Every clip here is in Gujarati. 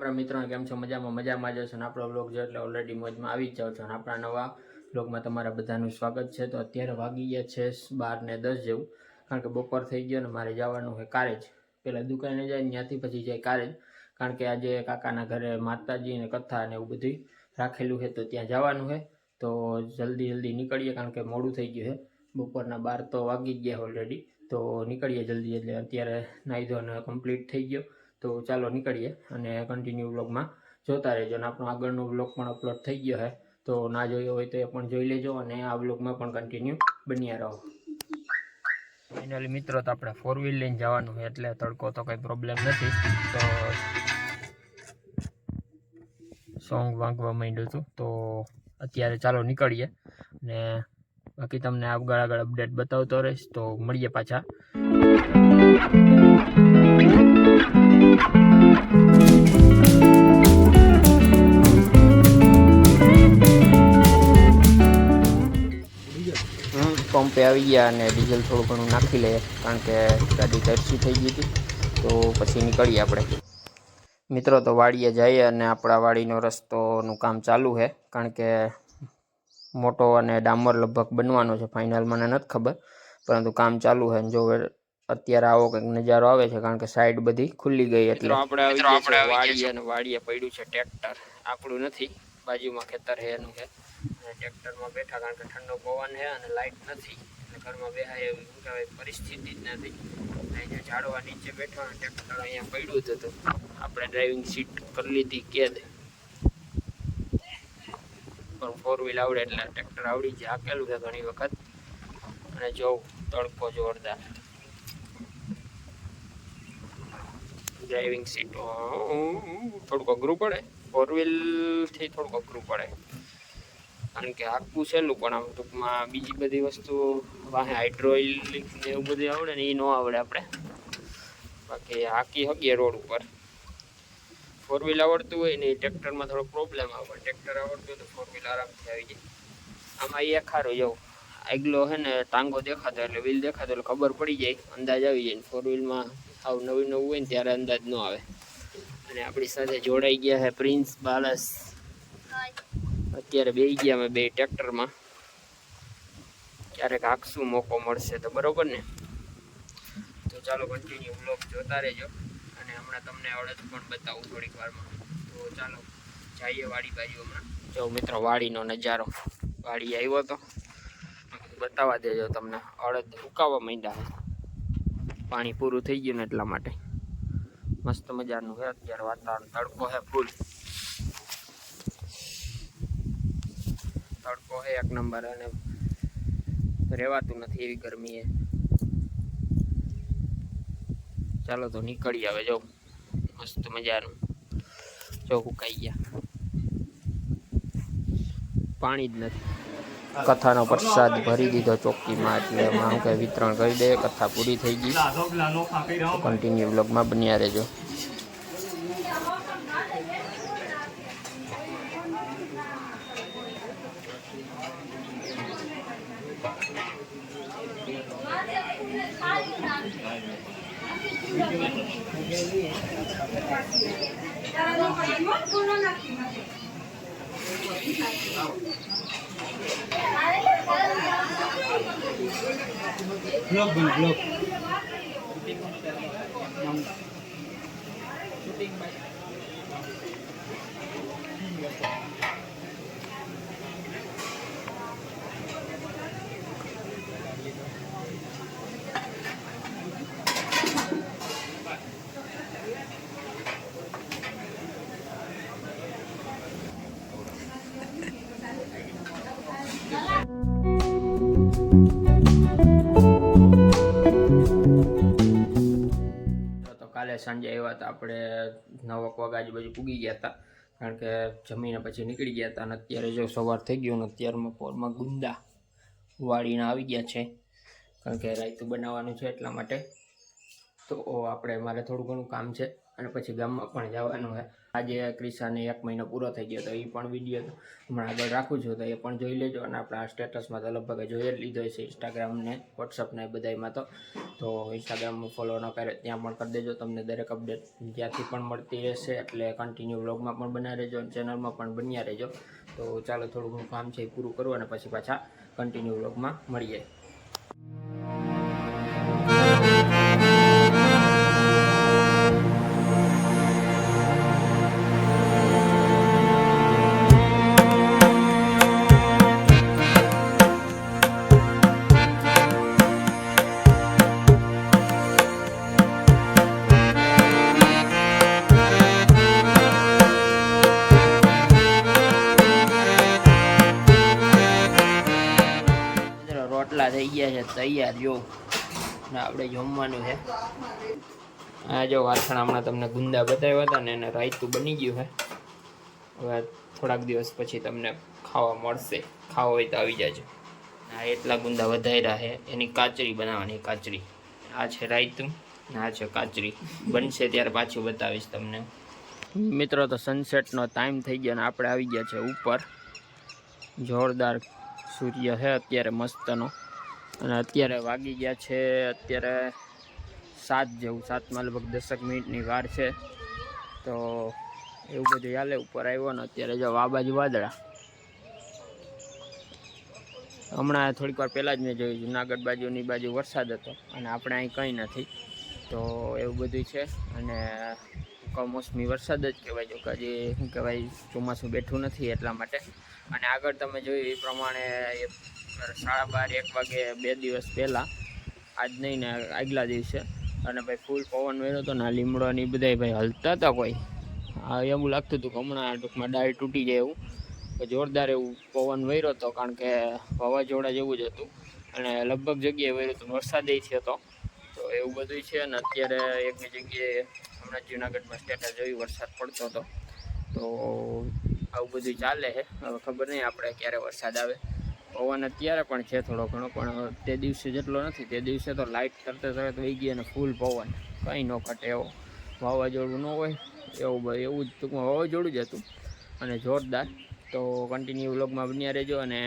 આપણા મિત્રો કેમ છો? મજામાં મજામાં જ છો ને આપણો બ્લોગ જો એટલે ઓલરેડી મોજમાં આવી જ જાઓ છો અને આપણા નવા બ્લોગમાં તમારા બધાનું સ્વાગત છે. તો અત્યારે વાગી ગયા છે બાર ને દસ જેવું, કારણ કે બપોર થઈ ગયો ને મારે જવાનું હોય કારેજ પહેલાં દુકાને જાય ત્યાંથી પછી જાય કારેજ કારણ કે આજે કાકાના ઘરે માતાજી ને કથા ને એવું બધું રાખેલું છે તો ત્યાં જવાનું છે. તો જલ્દી જલ્દી નીકળીએ, કારણ કે મોડું થઈ ગયું છે. બપોરના બાર તો વાગી જ ગયા ઓલરેડી તો નીકળીએ જલ્દી એટલે અત્યારે નાહી ધોને કમ્પ્લીટ થઈ ગયો. તો ચાલો નીકળીએ અને કન્ટિન્યુ વ્લોગમાં જોતા રહેજો અને આપણો આગળનો વ્લોગ પણ અપલોડ થઈ ગયો છે તો ના જોયો હોય તો એ પણ જોઈ લેજો અને આ વ્લોગમાં પણ કન્ટિન્યુ બન્યા રહો. ફાઇનલી મિત્રો, તો આપણે ફોર વ્હીલ લઈને જવાનું છે એટલે તડકો તો કંઈ પ્રોબ્લેમ નથી. તો સોંગ વાંગવા માંડ્યું હતું, તો અત્યારે ચાલો નીકળીએ ને બાકી તમને આગળ આગળ અપડેટ બતાવતો રહીશ, તો મળીએ પાછા. પંપે આવી ગયા અને ડીઝલ થોડું ઘણું નાખી લઈએ કારણ કે ગાડી તરસી થઈ ગઈ હતી. તો પછી નીકળીએ આપણે. મિત્રો, તો વાડીએ જઈએ અને આપણા વાડીનો રસ્તોનું કામ ચાલુ છે, કારણ કે મોટો અને ડામર લગભગ બનવાનો છે. ફાઇનલ મને નથી ખબર, પરંતુ કામ ચાલુ છે. જો અત્યારે આવો કંઈક નજારો આવે છે કારણ કે સાઈડ બધી ખુલ્લી ગઈ એટલે. આપણે આપણે વાડીએ. અને વાડીએ પડ્યું છે ટ્રેક્ટર આપણું નથી. બાજુમાં ખેતર છે એનું છે. અને ટ્રેક્ટરમાં બેઠા કારણ કે ઠંડો પવન છે અને લાઇટ નથી. એટલે ઘરમાં બેહાય એવી શું કહેવાય પરિસ્થિતિ જ નથી. અહીંયા ઝાડવા નીચે બેઠા અને ટ્રેક્ટર અહીંયા પડ્યું હતું. તો આપણે ડ્રાઇવિંગ સીટ કરી લીધી કેદ પણ ફોર વ્હીલ આવડે એટલે ટ્રેક્ટર આવડી જાય. હાકેલું છે ઘણી વખત. અને જોઉં તડકો જોરદાર. ડ્રાઇવિંગ સીટ થોડુંક અઘરું પડે. ફોર વ્હીલથી થોડુંક અઘરું પડે. કારણ કે આખું સહેલું પણ આમ ટૂંકમાં બીજી બધી વસ્તુ વાહે હાઇડ્રોઇલિક ને એવું બધું આવડે ને એ ન આવડે આપણે. બાકી હાકી શકીએ રોડ ઉપર. ફોર વ્હીલ આવડતું હોય ને એ ટ્રેક્ટરમાં થોડો પ્રોબ્લેમ આવે. ટ્રેક્ટર આવડતું હોય તો ફોર વ્હીલ આરામથી આવી જાય. આમાં એ ખારો જવું આગલો હે ને ટાંગો દેખાતો એટલે વ્હીલ દેખાતો એટલે ખબર પડી જાય. અંદાજ આવી જાય ફોર વ્હીલમાં આવ નવું નવું હોય ને ત્યારે અંદાજ ન આવે. અને આપણી સાથે જોડાઈ ગયા છે પ્રિન્સ બાલસ. અત્યારે બેસી ગયા અમે બે ટ્રેક્ટરમાં. ક્યારેક આખશું મોકો મળશે તો બરોબર ને? તો ચાલો કન્ટિન્યુ બ્લોગ જોતા રહેજો. અને હમણાં તમને અડદ પણ બતાવું થોડીક વારમાં. તો ચાલો, જઈએ વાડી બાજુ હમણાં. જો મિત્રો, વાડીનો નજારો. વાડી આવ્યો તો. બતાવવા દેજો તમને. અડદ ઉકાવવા માંડ્યા પાણી પૂરું થઈ ગયું ને એટલા માટે. મસ્ત મજાનું છે અત્યારે વાતાવરણ. તડકો છે ફૂલ તડકો છે એક નંબર અને રહેવાતું નથી એવી ગરમી એ ચાલો તો નીકળી આવે જો. મસ્ત મજાનું. જો ઉકાઈ ગયા. પાણી જ નથી. કથાનો પ્રસાદ ભરી દીધો ચોકીમાં એટલે એમાં કંઈ વિતરણ કરી દે, કથા પૂરી થઈ ગઈ. કન્ટિન્યુ બ્લોગમાં બન્યા રહેજો. બ્લોગ બન બ્લોગ તો કાલે સાંજે આવ્યા હતા આપણે નવક વાગે આજુબાજુ પૂગી ગયા હતા. કારણ કે જમીને પછી નીકળી ગયા હતા અને અત્યારે જો સવાર થઈ ગયો ને અત્યારમાં પોરમાં ગુંદા વાળીને આવી ગયા છે. કારણ કે રાયતું બનાવવાનું છે એટલા માટે. તો આપણે મારે થોડું ઘણું કામ છે અને પછી ગામમાં પણ જવાનું છે. આજે ક્રિશાને એક મહિનો પૂરો થઈ ગયો તો એ પણ વીડિયો હમણાં આગળ રાખું છું તો એ પણ જોઈ લેજો અને આપણા સ્ટેટસમાં તો લગભગ જોઈ જ લીધો છે ઇન્સ્ટાગ્રામને વોટ્સઅપને વોટ્સઅપ બધામાં તો. તો ઇન્સ્ટાગ્રામમાં ફોલો ન કરે ત્યાં પણ કરી દેજો, તમને દરેક અપડેટ ત્યાંથી પણ મળતી રહેશે. એટલે કન્ટિન્યુ વ્લોગમાં પણ બન્યા રહેજો અને ચેનલમાં પણ બન્યા રહેજો. તો ચાલો થોડું ઘણું કામ છે એ પૂરું કરું અને પછી પાછા કન્ટિન્યુ બ્લોગમાં મળીએ. રોટલા થઈ ગયા છે, તૈયાર જો. આપણે જમવાનું છે. આ જો વાસણ હમણાં તમને ગુંદા બતાવ્યા હતા ને એને રાયતું બની ગયું છે. હવે થોડાક દિવસ પછી તમને ખાવા મળશે. ખાવા હોય તો આવી જાજો. આ એટલા ગુંદા વધાર્યા છે, એની કાચરી બનાવવાની કાચરી. આ છે રાયતું આ છે કાચરી. બનશે ત્યારે પાછું બતાવીશ તમને. મિત્રો, તો સનસેટનો ટાઈમ થઈ ગયો ને આપણે આવી ગયા છે ઉપર. જોરદાર સૂર્ય છે, અત્યારે મસ્તનો. અને અત્યારે વાગી ગયા છે અત્યારે સાત જેવું, સાતમાં લગભગ દસક મિનિટની વાર છે. તો એવું બધું ચાલે ઉપર આવ્યો ને અત્યારે જો આ બાજુ વાદળા. હમણાં થોડીક વાર પહેલાં જ મેં જોયું જુનાગઢ બાજુની બાજુ વરસાદ હતો અને આપણે અહીં કંઈ નથી. તો એવું બધું છે અને કમોસમી વરસાદ જ કહેવાય, જો કે હજી શું કહેવાય, ચોમાસું બેઠું નથી એટલા માટે. અને આગળ તમે જોયું એ પ્રમાણે સાડા બાર, એક વાગે બે દિવસ પહેલાં, આજ નહીં ને આગલા દિવસે, અને ભાઈ ફૂલ પવન વેરો હતો ને લીમડો ને એ બધા ભાઈ હલતા હતા કોઈ. આ એવું લાગતું હતું કે હમણાં ટૂંકમાં ડાળ તૂટી જાય એવું. જોરદાર એવું પવન વહેરો હતો, કારણ કે વાવાઝોડા જેવું જ હતું. અને લગભગ જગ્યાએ વહેર્યું હતું વરસાદે થયો હતો તો એવું બધું છે અને અત્યારે એકની જગ્યાએ હમણાં જુનાગઢમાં સ્ટેટસ જોયું, વરસાદ પડતો હતો. તો આવું બધું ચાલે છે. હવે ખબર નહીં આપણે ક્યારે વરસાદ આવે. પવન અત્યારે પણ છે થોડો ઘણો પણ તે દિવસે જેટલો નથી તે દિવસે તો લાઇટ તરત તરત વહી ગઈ અને ફૂલ પવન. કંઈ ન ઘટે એવો વાવાઝોડું ન હોય એવું એવું જ ટૂંકમાં વાવાઝોડું જ હતું. અને જોરદાર. તો કન્ટિન્યુ બ્લોગમાં બન્યા રહેજો અને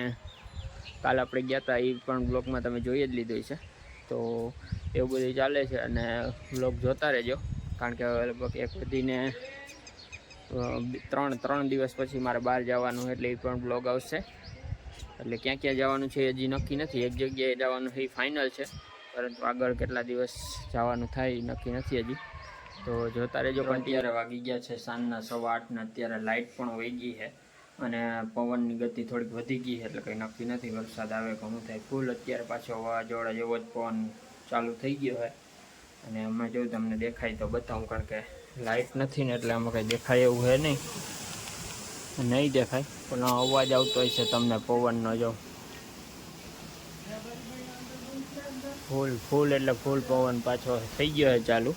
કાલ આપણે ગયા હતા એ પણ બ્લોગમાં તમે જોઈ જ લીધું છે તો એવું બધું ચાલે છે અને વ્લોગ જોતા રહેજો. કારણ કે લગભગ એક વધીને અ, ત્રણ ત્રણ દિવસ પછી મારે બહાર જવાનું એટલે એ પણ બ્લોગ આવશે. એટલે ક્યાં ક્યાં જવાનું છે હજી નક્કી નથી. એક જગ્યાએ જવાનું છે એ ફાઇનલ છે. પરંતુ આગળ કેટલા દિવસ જવાનું થાય એ નક્કી નથી હજી. તો જોતા રહેજો પણ અત્યારે વાગી ગયા છે સાંજના સવા આઠના અત્યારે લાઇટ પણ વહી ગઈ છે અને પવનની ગતિ થોડીક વધી ગઈ છે એટલે કંઈ નક્કી નથી. વરસાદ આવે ઘણું થાય. ફૂલ અત્યારે પાછો વાવાઝોડા જેવો જ પવન ચાલુ થઈ ગયો છે. અને અમે જો તમને દેખાય તો બતાવું કારણ કે લાઇટ નથી ને એટલે આમાં કંઈ દેખાય એવું છે નહીં. નહીં દેખાય. પણ અવાજ આવતો હોય છે તમને પવનનો જો. ફૂલ ફૂલ એટલે ફૂલ પવન પાછો થઈ ગયો ચાલુ.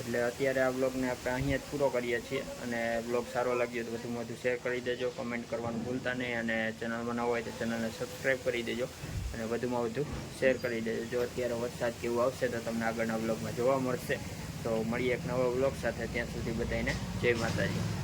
એટલે અત્યારે આ બ્લોગને આપણે અહીંયા જ પૂરો કરીએ છીએ અને બ્લોગ સારો લાગ્યો તો વધુમાં વધુ શેર કરી દેજો કમેન્ટ કરવાનું ભૂલતા નહીં અને ચેનલમાં ન હોય તો ચેનલને સબસ્ક્રાઈબ કરી દેજો અને વધુમાં વધુ શેર કરી દેજો. જો અત્યારે વરસાદ કેવું આવશે તો તમને આગળના બ્લોગમાં જોવા મળશે. તો મળીએ એક નવા બ્લોગ સાથે ત્યાં સુધી બધાને જય માતાજી.